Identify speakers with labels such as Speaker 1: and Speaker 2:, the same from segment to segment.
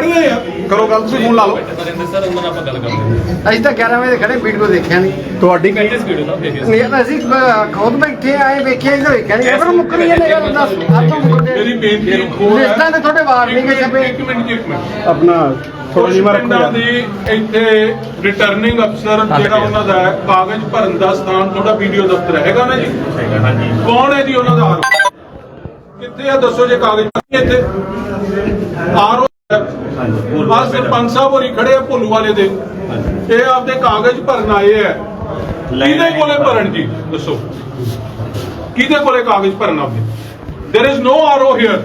Speaker 1: ਖੜੀ ਹੈ ਯਾਰ ਕਰੋ ਗੱਲ ਤੁਸੀਂ ਫੋਨ ਲਾ ਲਓ।
Speaker 2: ਨਰਿੰਦਰ ਸਰ ਉਹਨਾਂ ਨਾਲ ਆਪਾਂ ਗੱਲ ਕਰਦੇ ਹਾਂ।
Speaker 3: ਅਸੀਂ ਤਾਂ 11 ਵਜੇ ਦੇ ਖੜੇ ਵੀਡੀਓ ਦੇਖਿਆ ਨਹੀਂ।
Speaker 1: ਤੁਹਾਡੀ
Speaker 2: ਕੰਟੈਂਟ ਵੀਡੀਓ ਦਾ ਦੇਖਿਓ
Speaker 3: ਨਹੀਂ ਤਾਂ ਅਸੀਂ ਬ- ਖੁਦ ਬੈਠੇ ਆਏ ਵੇਖਿਆ ਇਹਦਾ ਵੇਖਿਆ ਨਹੀਂ। ਪਰ ਮੁੱਕਣੀ ਇਹਨੇ ਗੱਲ ਦੱਸ ਆਤੋਂ ਮੁੱਕਦੇ
Speaker 1: ਮੇਰੀ ਬੇਨਤੀ ਹੋਰ ਹੈ।
Speaker 3: ਲਿਸਟਾਂ ਤੇ ਤੁਹਾਡੇ ਵਾਰ ਨਹੀਂ ਗਏ ਛਪੇ।
Speaker 1: ਇੱਕ ਮਿੰਟ ਜੀ, ਇੱਕ ਮਿੰਟ।
Speaker 4: ਆਪਣਾ ਥੋੜਾ ਜਿਹਾ ਰੱਖੋ
Speaker 1: ਪਿੰਡਾਂ
Speaker 4: ਯਾਰ
Speaker 1: ਦੀ ਇੱਥੇ ਰਿਟਰਨਿੰਗ ਅਫਸਰ ਜਿਹੜਾ ਉਹਨਾਂ ਦਾ ਹੈ ਕਾਗਜ਼ ਭਰਨ ਦਾ ਸਥਾਨ ਤੁਹਾਡਾ ਵੀਡੀਓ ਦਫ਼ਤਰ ਹੈਗਾ ਨਾ ਜੀ?
Speaker 2: ਹਾਂਜੀ।
Speaker 1: ਕੌਣ ਹੈ ਜੀ ਉਹਨਾਂ ਦਾ? ਆਰੋ ਕਿੱਥੇ ਆ? ਦੱਸੋ ਜੇ ਕਾਗਜ਼ ਇੱਥੇ? ਆਰੋ ਆ ਸਰਪੰਚ ਸਾਹਿਬ ਹੋਰੀ ਖੜੇ ਆ ਭੋਲੂ ਵਾਲੇ ਦੇ। ਇਹ ਆਪਦੇ ਕਾਗਜ਼ ਭਰਨ ਆਏ ਆ। ਕਿਹਦੇ ਕੋਲੇ ਭਰਨ ਜੀ? ਦੱਸੋ। ਕਿਹਦੇ ਕੋਲੇ ਕਾਗਜ਼ ਭਰਨ ਆਪਦੇ? There is no RO here.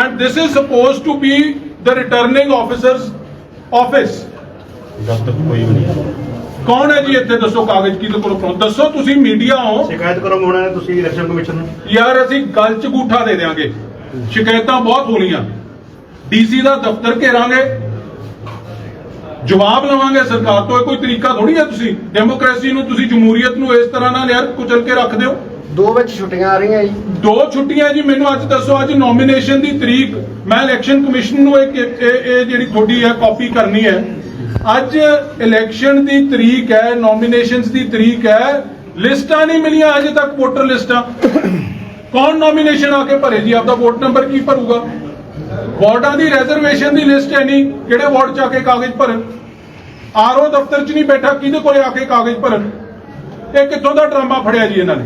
Speaker 1: And this is supposed to be the returning officer's office.
Speaker 4: ਦਫ਼ਤਰ ਕੋਈ ਵੀ ਨਹੀਂ
Speaker 1: ਕੌਣ ਹੈ ਜੀ ਇੱਥੇ? ਦੱਸੋ ਕਾਗਜ਼ ਕਿਹਦੇ ਕੋਲੋਂ ਭਰੋ ਦੱਸੋ ਤੁਸੀਂ ਮੀਡੀਆ ਹੋ।
Speaker 4: ਸ਼ਿਕਾਇਤ ਕਰੋਗੇ ਨੇ ਤੁਸੀਂ ਇਲੈਕਸ਼ਨ ਕਮਿਸ਼ਨ ਨੂੰ।
Speaker 1: ਯਾਰ ਅਸੀਂ ਗੱਲ ਚ ਗੂਠਾ ਦੇ ਦੇਾਂਗੇ ਸ਼ਿਕਾਇਤਾਂ ਬਹੁਤ ਹੋਣੀਆਂ। ਡੀਸੀ ਦਾ ਦਫ਼ਤਰ ਘੇਰਾਂਗੇ। ਜਵਾਬ ਲਵਾਂਗੇ ਸਰਕਾਰ ਤੋਂ। ਇਹ ਕੋਈ ਤਰੀਕਾ ਥੋੜੀ ਹੈ ਤੁਸੀਂ? ਡੈਮੋਕ੍ਰੇਸੀ ਨੂੰ ਤੁਸੀਂ ਜਮਹੂਰੀਅਤ ਨੂੰ ਇਸ ਤਰ੍ਹਾਂ ਨਾਲ ਯਾਰ ਕੁਚਲ ਕੇ ਰੱਖ ਦਿਓ।
Speaker 3: ਦੋ ਵਿੱਚ ਛੁੱਟੀਆਂ ਆ ਰਹੀਆਂ ਜੀ।
Speaker 1: ਦੋ ਛੁੱਟੀਆਂ ਜੀ ਮੈਨੂੰ ਅੱਜ ਦੱਸੋ ਅੱਜ ਨੋਮੀਨੇਸ਼ਨ ਦੀ ਤਰੀਕ। ਮੈਂ ਇਲੈਕਸ਼ਨ ਕਮਿਸ਼ਨ ਨੂੰ ਇੱਕ ਇਹ ਇਹ ਜਿਹੜੀ ਤੁਹਾਡੀ ਹੈ ਕਾਪੀ ਕਰਨੀ ਹੈ। ਅੱਜ ਇਲੈਕਸ਼ਨ ਦੀ ਤਰੀਕ ਹੈ ਨੋਮੀਨੇਸ਼ਨਸ ਦੀ ਤਰੀਕ ਹੈ। ਲਿਸਟਾਂ ਨਹੀਂ ਮਿਲੀਆਂ ਅਜੇ ਤੱਕ ਵੋਟਰ ਲਿਸਟਾਂ। ਕੌਣ ਨੋਮੀਨੇਸ਼ਨ ਆ ਕੇ ਭਰੇ ਜੀ? ਆਪਦਾ ਵੋਟ ਨੰਬਰ ਕੀ ਭਰੂਗਾ? ਵਾਰਡਾਂ ਦੀ ਰਿਜ਼ਰਵੇਸ਼ਨ ਦੀ ਲਿਸਟ ਹੈ ਨਹੀਂ ਕਿਹੜੇ ਵਾਰਡ ਚ ਆ ਕੇ ਕਾਗਜ਼ ਭਰਨ। ਆਰਓ ਦਫ਼ਤਰ ਚ ਨਹੀਂ ਬੈਠਾ ਕਿਹਦੇ ਕੋਲੇ ਆ ਕੇ ਕਾਗਜ਼ ਭਰਨ? ਇਹ ਕਿੱਥੋਂ ਦਾ ਡਰਾਮਾ ਫੜਿਆ ਜੀ ਇਹਨਾਂ ਨੇ?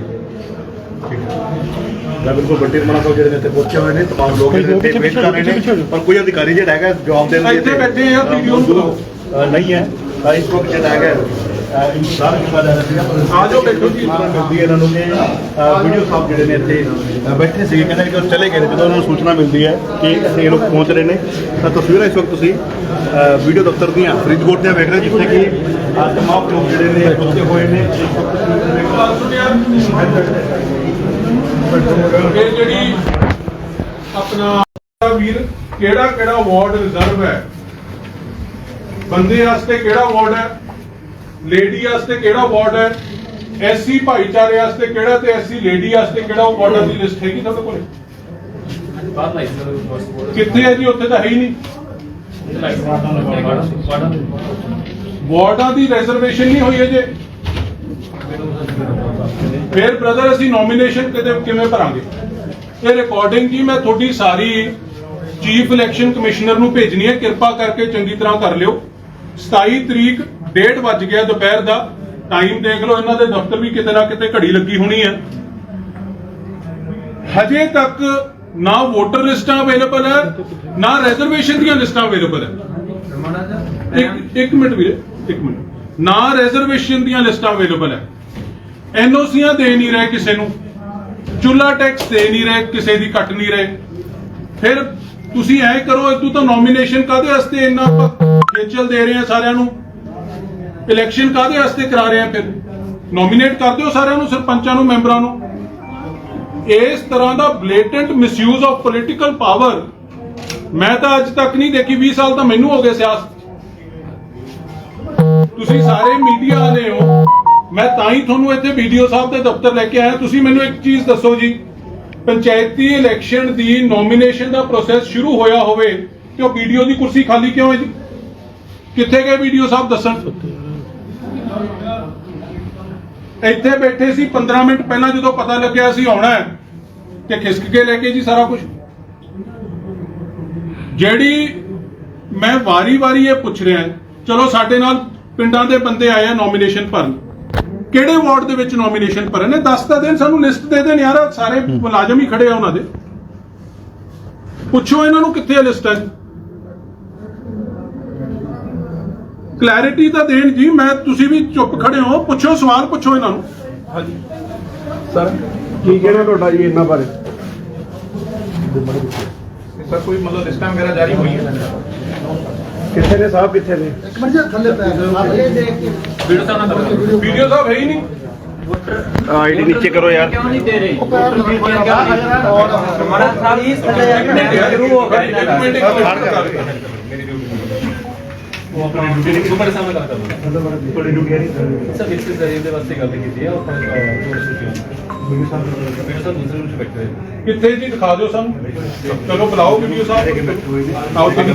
Speaker 4: ਮੈਂ ਬਿਲਕੁਲ ਵੱਡੀ ਰਮਣਾ ਸਾਹਿਬ ਜਿਹੜੇ ਨੇ ਇੱਥੇ ਪਹੁੰਚੇ ਹੋਏ ਨੇ ਤਮਾਮ ਲੋਕ ਜਿਹੜੇ ਇੱਥੇ ਵੇਟ ਕਰ ਰਹੇ ਨੇ ਪਰ ਕੋਈ ਅਧਿਕਾਰੀ ਜਿਹੜਾ ਹੈਗਾ ਜਵਾਬ ਦੇਣ ਲਈ
Speaker 1: ਇੱਥੇ ਬੈਠੇ ਆ, ਵੀਡੀਓ ਨੂੰ ਬੁਲਾਓ।
Speaker 4: ਅ, ਨਹੀਂ ਹੈ। ਤਾਂ ਇਸ ਵਕਤ ਜਿਹੜਾ ਹੈਗਾ ਅ, ਇੰਤਜ਼ਾਰ ਕੀਤਾ ਜਾ ਰਿਹਾ ਸੀਗਾ ਪਰ
Speaker 1: ਆ ਜਾਓ ਬੈਠੋ ਜੀ।
Speaker 4: ਸੂਚਨਾ ਮਿਲਦੀ ਹੈ ਇਹਨਾਂ ਨੂੰ ਵੀਡੀਓ ਸਾਹਿਬ ਜਿਹੜੇ ਨੇ ਇੱਥੇ ਬੈਠੇ ਸੀ, ਕਹਿੰਦੇ ਕਿ ਉਹ ਚਲੇ ਗਏ ਨੇ, ਜਦੋਂ ਉਹਨਾਂ ਨੂੰ ਸੂਚਨਾ ਮਿਲਦੀ ਹੈ ਕਿ ਅਸੀਂ ਲੋਕ ਪਹੁੰਚ ਰਹੇ ਨੇ, ਤਾਂ ਤਸਵੀਰਾਂ ਇਸ ਵਕਤ ਤੁਸੀਂ ਵੀਡੀਓ ਦਫ਼ਤਰ ਦੀਆਂ ਫਰੀਦਕੋਟ ਦੀਆਂ ਵੇਖ ਰਹੇ ਜਿੱਥੇ ਕਿ ਤਮਾਮ ਲੋਕ ਜਿਹੜੇ ਨੇ, ਪਹੁੰਚੇ ਹੋਏ ਨੇ
Speaker 1: ਇਹ ਜਿਹੜੀ ਆਪਣਾ ਵੀਰ, ਕਿਹੜਾ ਕਿਹੜਾ ਵਾਰਡ ਰਿਜ਼ਰਵ ਹੈ? ਬੰਦੇ ਵਾਸਤੇ ਕਿਹੜਾ ਵਾਰਡ ਹੈ? ਲੇਡੀ ਵਾਸਤੇ ਕਿਹੜਾ ਵਾਰਡ ਹੈ? ਐਸਸੀ ਭਾਈਚਾਰੇ ਵਾਸਤੇ ਕਿਹੜਾ ਤੇ ਐਸਸੀ ਲੇਡੀ ਵਾਸਤੇ ਕਿਹੜਾ ਵਾਰਡਾਂ ਦੀ ਲਿਸਟ ਹੈਗੀ ਤੁਹਾਡੇ ਕੋਲੇ?
Speaker 2: ਲਾਈ ਸਰ
Speaker 1: ਕਿੱਥੇ ਹੈ ਜੀ? ਉੱਥੇ ਤਾਂ ਹੈ ਹੀ ਨਹੀਂ। ਵਾਰਡਾਂ ਦੀ ਰਿਜ਼ਰਵੇਸ਼ਨ ਨਹੀਂ ਹੋਈ ਅਜੇ। ਫਿਰ ਬ੍ਰਦਰ ਅਸੀਂ ਨੋਮੀਨੇਸ਼ਨ ਕਿਤੇ ਕਿਵੇਂ ਭਰਾਂਗੇ? ਇਹ ਰਿਕਾਰਡਿੰਗ ਜੀ ਮੈਂ ਤੁਹਾਡੀ ਸਾਰੀ ਚੀਫ ਇਲੈਕਸ਼ਨ ਕਮਿਸ਼ਨਰ ਨੂੰ ਭੇਜਣੀ ਹੈ। ਕਿਰਪਾ ਕਰਕੇ ਚੰਗੀ ਤਰ੍ਹਾਂ ਕਰ ਲਿਓ। 27 ਤਰੀਕ ਡੇਢ ਵੱਜ ਗਿਆ ਦੁਪਹਿਰ ਦਾ। ਟਾਈਮ ਦੇਖ ਲਓ, ਇਹਨਾਂ ਦੇ ਦਫ਼ਤਰ ਵੀ ਕਿਤੇ ਨਾ ਕਿਤੇ ਘੜੀ ਲੱਗੀ ਹੋਣੀ ਹੈ। ਹਜੇ ਤੱਕ ਨਾ ਵੋਟਰ ਲਿਸਟਾਂ ਅਵੇਲੇਬਲ ਹੈ, ਨਾ ਰਿਜ਼ਰਵੇਸ਼ਨ ਦੀਆਂ ਲਿਸਟਾਂ ਅਵੇਲੇਬਲ ਹੈ। ਇੱਕ ਇੱਕ ਮਿੰਟ ਵੀਰੇ, ਇੱਕ ਮਿੰਟ। ਨਾ ਰਿਜ਼ਰਵੇਸ਼ਨ ਦੀਆਂ ਲਿਸਟਾਂ ਅਵੇਲੇਬਲ ਹੈ। ਐਨਓਸੀਆਂ ਦੇ ਨਹੀਂ ਰਹੇ ਕਿਸੇ ਨੂੰ। ਚੁੱਲਾ ਟੈਕਸ ਦੇ ਨਹੀਂ ਰਹੇ, ਕਿਸੇ ਦੀ ਕੱਟ ਨਹੀਂ ਰਹੇ। ਫਿਰ ਤੁਸੀਂ ਐ ਕਰੋ ਇਹ ਤੂੰ ਤਾਂ ਨੋਮੀਨੇਸ਼ਨ ਕਾਦੇ ਵਾਸਤੇ ਇੰਨਾ ਖੇਚਲ ਦੇ ਰਹੇ ਆ ਸਾਰਿਆਂ ਨੂੰ? ਇਲੈਕਸ਼ਨ ਕਾਦੇ ਵਾਸਤੇ ਕਰਾ ਰਹੇ ਆ ਫਿਰ? ਨੋਮੀਨੇਟ ਕਰ ਦਿਓ ਸਾਰਿਆਂ ਨੂੰ, ਸਰਪੰਚਾਂ ਨੂੰ, ਮੈਂਬਰਾਂ ਨੂੰ। ਇਸ ਤਰ੍ਹਾਂ ਦਾ blatant misuse of political power ਮੈਂ ਤਾਂ ਅੱਜ ਤੱਕ ਨਹੀਂ ਦੇਖੀ 20 ਸਾਲ ਤਾਂ ਮੈਨੂੰ ਹੋ ਗਏ ਸਿਆਸਤ। ਤੁਸੀਂ ਸਾਰੇ ਮੀਡੀਆ ਵਾਲੇ ਹੋ। ਮੈਂ ਤਾਂ ਹੀ ਤੁਹਾਨੂੰ ਇੱਥੇ ਵੀਡੀਓ ਸਾਹਿਬ ਦੇ ਦਫ਼ਤਰ ਲੈ ਕੇ ਆਇਆ। ਤੁਸੀਂ ਮੈਨੂੰ ਇੱਕ ਚੀਜ਼ ਦੱਸੋ ਜੀ, ਪੰਚਾਇਤੀ ਇਲੈਕਸ਼ਨ ਦੀ ਨੋਮੀਨੇਸ਼ਨ ਦਾ ਪ੍ਰੋਸੈਸ ਸ਼ੁਰੂ ਹੋਇਆ ਹੋਵੇ, ਤੇ ਉਹ ਵੀਡੀਓ ਦੀ ਕੁਰਸੀ ਖਾਲੀ ਕਿਉਂ ਹੈ ਜੀ? ਕਿੱਥੇ ਗਏ ਵੀਡੀਓ ਸਾਹਿਬ ਦੱਸਣ? ਇੱਥੇ ਬੈਠੇ ਸੀ 15 ਮਿੰਟ ਪਹਿਲਾਂ ਜਦੋਂ ਪਤਾ ਲੱਗਿਆ ਸੀ ਆਉਣਾ ਤੇ ਖਿਸਕ ਕੇ ਲੈ ਕੇ ਜੀ ਸਾਰਾ ਕੁਝ ਜਿਹੜੀ ਮੈਂ ਵਾਰੀ-ਵਾਰੀ ਇਹ ਪੁੱਛ ਰਿਹਾ ਚਲੋ ਸਾਡੇ ਨਾਲ ਪਿੰਡਾਂ ਦੇ ਬੰਦੇ ਆਏ ਆ ਨੋਮੀਨੇਸ਼ਨ ਭਰਨ। ਕਿਹੜੇ ਵਾਰਡ ਦੇ ਵਿੱਚ ਨੋਮੀਨੇਸ਼ਨ ਭਰਨ? ਨੇ ਦੱਸ ਤਾਂ ਦੇਣ, ਸਾਨੂੰ ਲਿਸਟ ਦੇ ਦੇਣ ਯਾਰ, ਸਾਰੇ ਮੁਲਾਜ਼ਮ ਹੀ ਖੜੇ ਆ ਉਹਨਾਂ ਦੇ। ਪੁੱਛੋ ਇਹਨਾਂ ਨੂੰ ਕਿੱਥੇ ਲਿਸਟ ਹੈ। ਕਲੈਰਿਟੀ ਤਾਂ ਦੇਣ ਜੀ ਮੈਂ ਤੁਸੀਂ ਵੀ ਚੁੱਪ ਖੜੇ ਹੋ ਪੁੱਛੋ ਸਵਾਲ ਪੁੱਛੋ ਇਹਨਾਂ ਨੂੰ।
Speaker 4: ਸਰ ਕੀ ਕਹਿਣਾ ਤੁਹਾਡਾ ਜੀ ਇਹਨਾਂ ਬਾਰੇ?
Speaker 5: ਸਰ ਕੋਈ ਮਤਲਬ ਲਿਸਟਾਂ ਵਗੈਰਾ ਜਾਰੀ ਹੋਈ ਹੈ
Speaker 4: ਕਿੱਥੇ ਨੇ ਸਾਹਿਬ ਕਿੱਥੇ ਨੇ?
Speaker 2: ਵੀਡੀਓ ਤਾਂ ਨਾ ਕਰੋ।
Speaker 1: ਵੀਡੀਓ ਸਾਹਿਬ ਹੈ ਹੀ ਨਹੀਂ।
Speaker 4: ਆਈਡੀ ਨੀਚੇ ਕਰੋ ਯਾਰ।
Speaker 2: ਕਿਉਂ ਨਹੀਂ ਦੇ ਰਹੇ? ਹਮਾਰਾ ਸਾਹਿਬ ਇਸ ਸ਼ੁਰੂ ਹੋ ਗਿਆ
Speaker 1: ਇੱਕ ਮਿੰਟ ਇੱਕ ਮਿੰਟ।
Speaker 2: ਉਹ ਆਪਣਾ ਤੁਹਾਡੇ ਸਾਹਮਣੇ ਗੱਲ ਕਰੋ
Speaker 4: ਤੁਹਾਡੀ ਡਿਊਟੀ ਹੈ ਨਹੀਂ।
Speaker 2: ਸਰ ਇਸ ਦੇ ਜ਼ਰੀਏ ਦੇ ਵਾਸਤੇ ਗੱਲ ਕੀਤੀ ਹੈ ਆਪਾਂ ਦੋ ਛੁੱਟੀਆਂ
Speaker 4: ਵੀਡੀਓ ਸਾਹਿਬ ਵੀਡੀਓ ਸਾਹਿਬ ਦੂਸਰੇ ਨੂੰ ਬੈਠੇ ਹੋਏ ਨੇ।
Speaker 1: ਕਿੱਥੇ ਜੀ ਦਿਖਾ ਦਿਓ ਸਾਨੂੰ। ਚਲੋ ਬੁਲਾਓ ਵੀਡੀਓ ਸਾਹਿਬ।
Speaker 4: ਬੈਠੇ ਹੋਏ ਨੇ?
Speaker 1: ਆਓ ਤੁਸੀਂ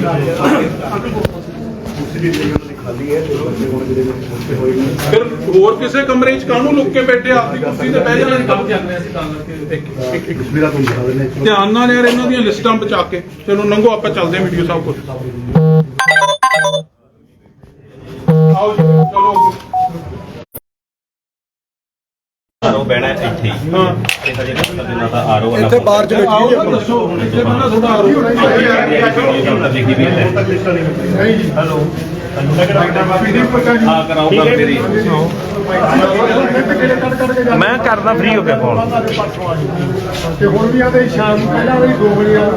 Speaker 4: ਕੁਰਸੀ ਵੀ ਜਿਹੜੀ ਉਹਨਾਂ ਦੀ ਖਾਲੀ ਹੈ ਤੇ ਬੰਦੇ ਹੁਣ ਜਿਹੜੇ ਨੇ ਬੈਠੇ ਹੋਏ ਨੇ।
Speaker 1: ਫਿਰ ਹੋਰ ਕਿਸੇ ਕਮਰੇ 'ਚ ਕਾਹਨੂੰ ਲੁੱਕ ਕੇ ਬੈਠੇ ਆਪਦੀ ਕੁਰਸੀ ਤੇ ਬਹਿ ਜਾਣਾ।
Speaker 2: ਕੰਮ ਚੱਲ ਰਿਹਾ ਸੀ ਤਾਂ ਕਰਕੇ
Speaker 4: ਇੱਕ ਇੱਕ ਇੱਕ ਤਸਵੀਰਾਂ ਤੁਹਾਨੂੰ ਦਿਖਾ ਦਿੰਦੇ ਹਾਂ
Speaker 1: ਧਿਆਨ ਨਾਲ ਯਾਰ ਇਹਨਾਂ ਦੀਆਂ ਲਿਸਟਾਂ ਬਚਾ ਕੇ। ਚਲੋ ਨੰਗੋ ਆਪਾਂ ਚੱਲਦੇ ਹਾਂ ਵੀਡੀਓ ਸਾਹਿਬ ਕੋਲ। ਆਓ ਜੀ ਚਲੋ
Speaker 6: ਆਰੋ ਬਹਿਣਾ ਹੈ ਇੱਥੇ ਹੀ।
Speaker 1: ਹਾਂ।
Speaker 6: ਇਹ ਤਾਂ ਜਿਹੜਾ ਮਤਲਬ ਇਹਨਾਂ ਦਾ ਆਰੋ
Speaker 4: ਇੱਥੇ ਬਾਹਰ ਚ
Speaker 1: ਆਓ ਤਾਂ ਦੱਸੋ ਇੱਥੇ ਪਹਿਲਾਂ ਤੁਹਾਡਾ ਆਰੋਪ
Speaker 6: ਲਿਖੀ ਵੀ ਹੈ।
Speaker 4: ਤੱਕ ਲਿਸਟਾਂ ਨਹੀਂ ਨਹੀਂ ਜੀ। ਹੈਲੋ
Speaker 6: ਆ ਕਰਾਓ ਗੱਲ ਮੇਰੀ।
Speaker 3: ਮੈਂ ਕਰਦਾ ਫ੍ਰੀ ਹੋ ਗਿਆ ਫੋਨ
Speaker 7: ਤੇ ਹੁਣ ਵੀ ਆਦੇ ਸ਼ਾਮ ਨੂੰ ਪਹਿਲਾਂ ਵੀ 2 ਵਜੇ ਆ।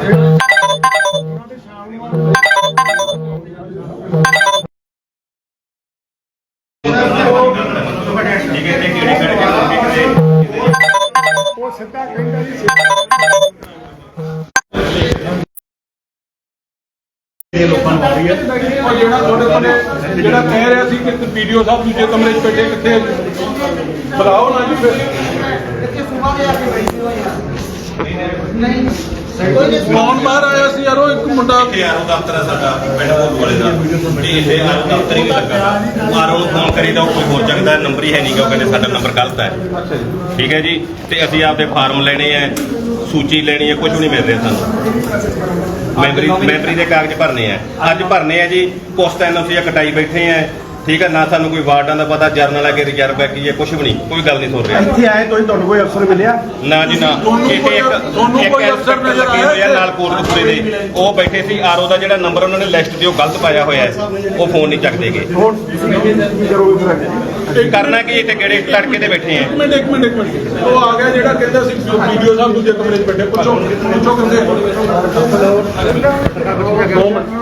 Speaker 4: ਲੋਕਾਂ ਨੂੰ ਆ ਰਹੀ ਹੈ।
Speaker 1: ਉਹ ਜਿਹੜਾ ਤੁਹਾਡੇ ਕੋਲੇ ਜਿਹੜਾ ਕਹਿ ਰਿਹਾ ਸੀ ਕਿ ਵੀਡੀਓ ਸਾਹਿਬ ਦੂਜੇ ਕਮਰੇ 'ਚ ਬੈਠੇ ਕਿੱਥੇ? ਬੁਲਾਓ ਨਾ ਜੀ ਫਿਰ। ਕੌਣ ਬਾਹਰ ਆਇਆ ਸੀ ਯਾਰੋ? ਇੱਕ ਮੁੰਡਾ
Speaker 6: ਇੱਥੇ ਆਰੋ ਦਫ਼ਤਰ ਹੈ ਸਾਡਾ, ਪਿੰਡ ਬੋਲ ਵਾਲੇ ਦਾ। ਤੇ ਇੱਥੇ ਆਰੋ ਦਫ਼ਤਰ ਹੀ ਲੱਗਾ। ਆਰੋ ਨੂੰ ਫੋਨ ਕਰੀਦਾ ਉਹ ਕੋਈ ਹੋਰ ਚੱਕਦਾ ਨੰਬਰ ਹੀ ਹੈ ਨਹੀਂ ਗਾ ਕਹਿੰਦੇ ਸਾਡਾ ਨੰਬਰ ਗਲਤ ਹੈ। ਠੀਕ ਹੈ ਜੀ? ਤੇ ਅਸੀਂ ਆਪਦੇ ਫਾਰਮ ਲੈਣੇ ਆ, ਸੂਚੀ ਲੈਣੀ ਹੈ ਕੁਝ ਵੀ ਨਹੀਂ ਮਿਲ ਰਿਹਾ ਸਾਨੂੰ। ਮੈਂਬਰੀ ਮੈਂਬਰੀ ਦੇ ਕਾਗਜ਼ ਭਰਨੇ ਆ। ਅੱਜ ਭਰਨੇ ਆ ਜੀ ਪੋਸਟ ਐਨਓਸੀ ਕਟਾਈ ਬੈਠੇ ਆ। ਠੀਕ ਹੈ ਨਾ ਸਾਨੂੰ ਕੋਈ ਵਾਰਡਾਂ ਦਾ ਪਤਾ ਜਰਨਲ ਹੈ ਕਿ ਰਿਜ਼ਰਵ ਹੈ ਕੀ ਹੈ ਕੁਝ ਵੀ ਨਹੀਂ ਕੋਈ ਗੱਲ ਨਹੀਂ ਸੁਣ ਰਿਹਾ।
Speaker 4: ਇੱਥੇ ਆਏ ਤੋਂ ਤੁਹਾਨੂੰ ਕੋਈ ਅਫਸਰ ਮਿਲਿਆ?
Speaker 6: ਨਾ ਜੀ ਨਾ। ਇੱਥੇ ਇੱਕ
Speaker 1: ਤੁਹਾਨੂੰ ਕੋਈ ਅਫਸਰ ਨਜ਼ਰ ਆਇਆ
Speaker 6: ਆ? ਨਾਲ ਕੋਟਕਪੂਰੇ ਦੇ ਉਹ ਬੈਠੇ ਸੀ। ਆਰਓ ਦਾ ਜਿਹੜਾ ਨੰਬਰ ਉਹਨਾਂ ਨੇ ਲਿਸਟ ਤੇ ਉਹ ਗਲਤ ਪਾਇਆ ਹੋਇਆ ਹੈ। ਉਹ ਫੋਨ ਨਹੀਂ ਚੱਕਦੇਗੇ
Speaker 4: ਤੁਸੀਂ ਫਿਰ
Speaker 6: ਕਰਨਾ ਕੀ ਇੱਥੇ ਕਿਹੜੇ ਤੜਕੇ ਤੇ ਬੈਠੇ ਆ।
Speaker 1: ਇੱਕ ਮਿੰਟ ਇੱਕ ਮਿੰਟ ਇੱਕ ਮਿੰਟ। ਉਹ ਆ ਗਿਆ ਜਿਹੜਾ ਕਹਿੰਦਾ ਸੀ ਵੀਡੀਓ ਸਾਹਿਬ ਦੂਜੇ ਕਮਰੇ 'ਚ ਬੈਠੇ। ਪੁੱਛੋ ਪੁੱਛੋ ਕਹਿੰਦੇ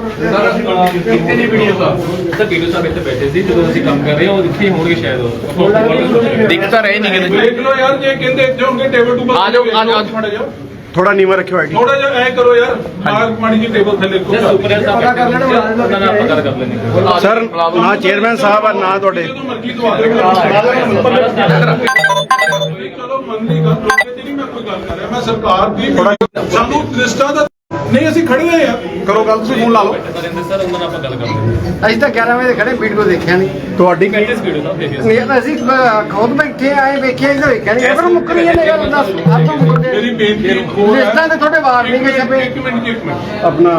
Speaker 2: ਕਿੱਥੇ ਦੀ ਵੀਡੀਓ ਸਾਹਿਬ ਸਰ ਵੀਡੀਓ ਸਾਹਿਬ ਇੱਥੇ ਬੈਠੇ ਸੀ ਜਦੋਂ ਅਸੀਂ ਕੰਮ ਕਰ ਰਹੇ ਹਾਂ ਉਹ ਇੱਥੇ ਹੀ ਹੋਣਗੇ ਸ਼ਾਇਦ ਉਹ ਦਿਖ ਤਾਂ ਰਹੇ ਨਹੀਂ
Speaker 1: ਦੇਖ ਲਓ ਯਾਰ ਜੇ ਕਹਿੰਦੇ ਇੱਥੇ ਹੋਣਗੇ ਟੇਬਲ ਟੂਬਲ
Speaker 2: ਆ ਜਾਓ, ਆ ਜਾਓ।
Speaker 1: ਮਾੜਾ ਜਿਹਾ।
Speaker 4: ਥੋੜਾ ਨੀਵਾ ਰੱਖਿਓ ਆਈਡੀ
Speaker 1: ਥੋੜਾ ਜਿਹਾ ਐ ਕਰੋ ਯਾਰ ਮਾਰ ਮਾੜੀ ਜੀ ਟੇਬਲ ਥੱਲੇ ਕੋ
Speaker 2: ਜੇ ਸੁਪਰ ਸਾਹਿਬ ਪਤਾ ਕਰ ਲੈਣਾ ਪਤਾ ਕਰ ਲੈਣੇ
Speaker 4: ਸਰ ਨਾ ਚੇਅਰਮੈਨ ਸਾਹਿਬ ਆ ਨਾ ਤੁਹਾਡੇ।
Speaker 1: ਦੇ ਚਲੋ ਮੰਨਦੀ ਗੱਲ ਲੋਕੇ ਦੀ ਨਹੀਂ ਮੈਂ ਕੋਈ ਗੱਲ ਕਰ ਰਿਹਾ ਮੈਂ ਸਰਕਾਰ ਦੀ ਸਾਨੂੰ ਲਿਸਟਾਂ ਦਾ ਨਹੀਂ ਅਸੀਂ ਖੜੇ ਹੋਏ ਆ
Speaker 4: ਕਰੋ ਗੱਲ ਤੁਸੀਂ ਫੋਨ ਲਾ ਲਓ।
Speaker 2: ਨਰਿੰਦਰ ਸਰ ਉਹਨਾਂ ਨਾਲ ਆਪਾਂ ਗੱਲ ਕਰ ਲੈਂਦੇ
Speaker 3: ਅਸੀਂ ਤਾਂ 11 ਵਜੇ ਦੇ ਖੜੇ ਵੀਡੀਓ ਦੇਖਿਆ ਨਹੀਂ।
Speaker 4: ਤੁਹਾਡੀ ਕੀ
Speaker 2: ਕਿਹੜੇ ਵੀਡੀਓ ਸਾਹਿਬ ਦੇਖੇ
Speaker 3: ਨਹੀਂ ਤਾਂ ਅਸੀਂ ਖੁਦ ਬੈਠੇ ਆਏ ਵੇਖਿਆ ਇਹਦਾ ਵੇਖਿਆ ਨਹੀਂ। ਪਰ ਮੁੱਕਣੀ ਇਹਨੇ ਗੱਲ ਦੱਸ ਆਤੋਂ ਮੁੱਕਦੇ
Speaker 1: ਮੇਰੀ ਬੇਨਤੀ ਇੱਕ ਹੋਰ ਹੈ।
Speaker 3: ਤੇ ਤੁਹਾਡੇ ਵਾਰ ਨਹੀਂ ਗਏ ਛਪੇ
Speaker 1: ਇੱਕ ਮਿੰਟ ਜੀ ਇੱਕ ਮਿੰਟ।
Speaker 4: ਆਪਣਾ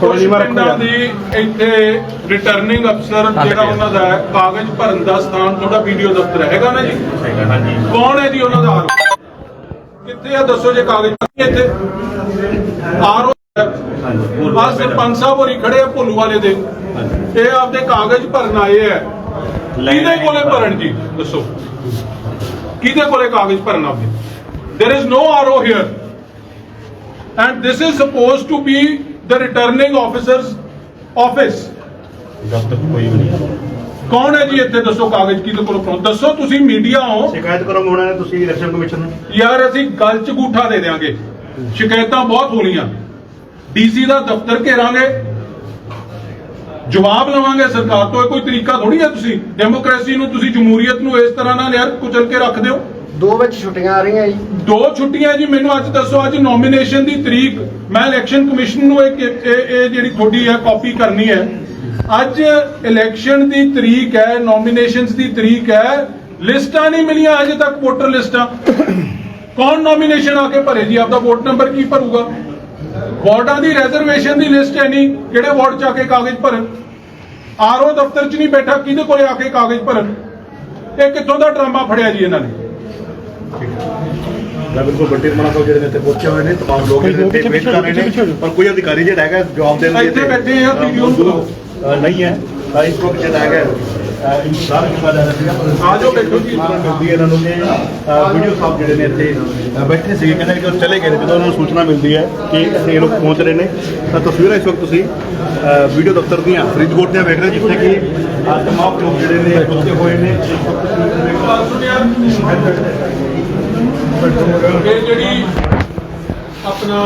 Speaker 4: ਥੋੜਾ ਨੀਵਾ ਰੱਖੋ
Speaker 1: ਪਿੰਡਾਂ
Speaker 4: ਯਾਰ।
Speaker 1: ਦੀ ਇੱਥੇ ਰਿਟਰਨਿੰਗ ਅਫਸਰ ਜਿਹੜਾ ਉਹਨਾਂ ਦਾ ਹੈ ਕਾਗਜ਼ ਭਰਨ ਦਾ ਸਥਾਨ ਤੁਹਾਡਾ ਵੀਡੀਓ ਦਫ਼ਤਰ ਹੈਗਾ ਨਾ ਜੀ?
Speaker 6: ਹਾਂਜੀ।
Speaker 1: ਕੌਣ ਹੈ ਜੀ ਉਹਨਾਂ ਦਾ ਆਰੋ ਕਿੱਥੇ ਆ? ਦੱਸੋ ਜੇ ਕਾਗਜ਼ ਭਰਨੇ ਇੱਥੇ। ਆਰੋ ਆ ਸਰਪੰਚ ਸਾਹਿਬ ਹੋਰੀ ਖੜੇ ਆ ਭੋਲੂ ਵਾਲੇ ਦੇ। ਇਹ ਆਪਦੇ ਕਾਗਜ਼ ਭਰਨ ਆਏ ਆ। ਕਿਹਦੇ ਕੋਲੇ ਭਰਨ ਜੀ? ਦੱਸੋ। ਕਿਹਦੇ ਕੋਲੇ ਕਾਗਜ਼ ਭਰਨ ਆਪਦੇ? There is no RO here. And this is supposed to be the returning officer's office.
Speaker 6: ਦਫ਼ਤਰ ਕੋਈ ਵੀ ਨਹੀਂ।
Speaker 1: ਕੌਣ ਹੈ ਜੀ ਇੱਥੇ? ਦੱਸੋ ਕਾਗਜ਼ ਕਿਹਦੇ ਕੋਲੋਂ ਭਰਨ ਦੱਸੋ ਤੁਸੀਂ ਮੀਡੀਆ ਹੋ।
Speaker 4: ਸ਼ਿਕਾਇਤ ਕਰੋਗੇ ਉਹਨਾਂ ਨੇ ਤੁਸੀਂ ਇਲੈਕਸ਼ਨ ਕਮਿਸ਼ਨ ਨੂੰ।
Speaker 1: ਯਾਰ ਅਸੀਂ ਗੱਲ ਚ ਗੂਠਾ ਦੇ ਦੇਾਂਗੇ ਸ਼ਿਕਾਇਤਾਂ ਬਹੁਤ ਹੋਣੀਆਂ। ਡੀਸੀ ਦਾ ਦਫ਼ਤਰ ਘੇਰਾਂਗੇ। ਜਵਾਬ ਲਵਾਂਗੇ ਸਰਕਾਰ ਤੋਂ। ਇਹ ਕੋਈ ਤਰੀਕਾ ਥੋੜੀ ਹੈ ਤੁਸੀਂ। ਡੈਮੋਕ੍ਰੇਸੀ ਨੂੰ ਤੁਸੀਂ ਜਮਹੂਰੀਅਤ ਨੂੰ ਇਸ ਤਰ੍ਹਾਂ ਨਾਲ ਯਾਰ ਕੁਚਲ ਕੇ ਰੱਖ ਦਿਓ।
Speaker 3: ਦੋ ਵਿੱਚ ਛੁੱਟੀਆਂ ਆ ਰਹੀਆਂ ਜੀ।
Speaker 1: ਦੋ ਛੁੱਟੀਆਂ ਜੀ ਮੈਨੂੰ ਅੱਜ ਦੱਸੋ ਅੱਜ ਨੋਮੀਨੇਸ਼ਨ ਦੀ ਤਰੀਕ। ਮੈਂ ਇਲੈਕਸ਼ਨ ਕਮਿਸ਼ਨ ਨੂੰ ਇਹ ਇਹ ਜਿਹੜੀ ਤੁਹਾਡੀ ਹੈ ਕਾਪੀ ਕਰਨੀ ਹੈ। ਅੱਜ ਇਲੈਕਸ਼ਨ ਦੀ ਤਰੀਕ ਹੈ ਨੋਮੀਨੇਸ਼ਨਸ ਦੀ ਤਰੀਕ ਹੈ। ਲਿਸਟਾਂ ਨਹੀਂ ਮਿਲੀਆਂ ਅਜੇ ਤੱਕ ਵੋਟਰ ਲਿਸਟਾਂ। ਕੌਣ ਨੋਮੀਨੇਸ਼ਨ ਆ ਕੇ ਭਰੇ ਜੀ? ਆਪਦਾ ਵੋਟ ਨੰਬਰ ਕੀ ਭਰੂਗਾ? ਵਾਰਡਾਂ ਦੀ ਰਿਜ਼ਰਵੇਸ਼ਨ ਦੀ ਲਿਸਟ ਹੈ ਨਹੀਂ ਕਿਹੜੇ ਵਾਰਡ ਚ ਆ ਕੇ ਕਾਗਜ਼ ਭਰਨ? ਆਰਓ ਦਫ਼ਤਰ ਚ ਨਹੀਂ ਬੈਠਾ ਕਿਹਦੇ ਕੋਲੇ ਆ ਕੇ ਕਾਗਜ਼ ਭਰਨ? ਇਹ ਕਿੱਥੋਂ ਦਾ ਡਰਾਮਾ ਫੜਿਆ ਜੀ ਇਹਨਾਂ ਨੇ?
Speaker 4: ਮੈਂ ਬਿਲਕੁਲ ਵੱਡੇ ਰਮਣਾ ਸਾਹਿਬ ਜਿਹੜੇ ਨੇ ਇੱਥੇ ਪਹੁੰਚੇ ਹੋਏ ਨੇ ਤਮਾਮ ਲੋਕ ਜਿਹੜੇ ਇੱਥੇ ਵੇਟ ਕਰ ਰਹੇ ਨੇ ਪਰ ਕੋਈ ਅਧਿਕਾਰੀ ਜਿਹੜਾ ਹੈਗਾ ਜਵਾਬ ਦੇਣ ਲਈ
Speaker 1: ਇੱਥੇ ਬੈਠੇ ਆ, ਵੀਡੀਓ ਨੂੰ ਬੁਲਾਓ।
Speaker 4: ਅ, ਨਹੀਂ ਹੈ। ਤਾਂ ਇਸ ਵਕਤ ਜਿਹੜਾ ਹੈਗਾ ਅ, ਇੰਤਜ਼ਾਰ ਕੀਤਾ ਜਾ ਰਿਹਾ ਸੀਗਾ ਪਰ
Speaker 1: ਆ ਜਾਓ ਬੈਠੋ ਜੀ।
Speaker 4: ਸੂਚਨਾ ਮਿਲਦੀ ਹੈ ਇਹਨਾਂ ਨੂੰ ਕਿ ਅ, ਵੀਡੀਓ ਸਾਹਿਬ ਜਿਹੜੇ ਨੇ ਇੱਥੇ ਬੈਠੇ ਸੀਗੇ ਕਹਿੰਦੇ ਕਿ ਉਹ ਚਲੇ ਗਏ ਨੇ। ਜਦੋਂ ਉਹਨਾਂ ਨੂੰ ਸੂਚਨਾ ਮਿਲਦੀ ਹੈ ਕਿ ਇੱਥੇ ਇਹ ਲੋਕ ਪਹੁੰਚ ਰਹੇ ਨੇ ਤਾਂ ਤਸਵੀਰਾਂ ਇਸ ਵਕਤ ਤੁਸੀਂ ਵੀਡੀਓ ਦਫ਼ਤਰ ਦੀਆਂ ਫਰੀਦਕੋਟ ਦੀਆਂ ਵੇਖ ਰਹੇ ਜਿੱਥੇ ਕਿ ਤਮਾਮ ਲੋਕ ਜਿਹੜੇ ਨੇ ਹੋਏ
Speaker 1: ਜਿਹੜੀ ਆਪਣਾ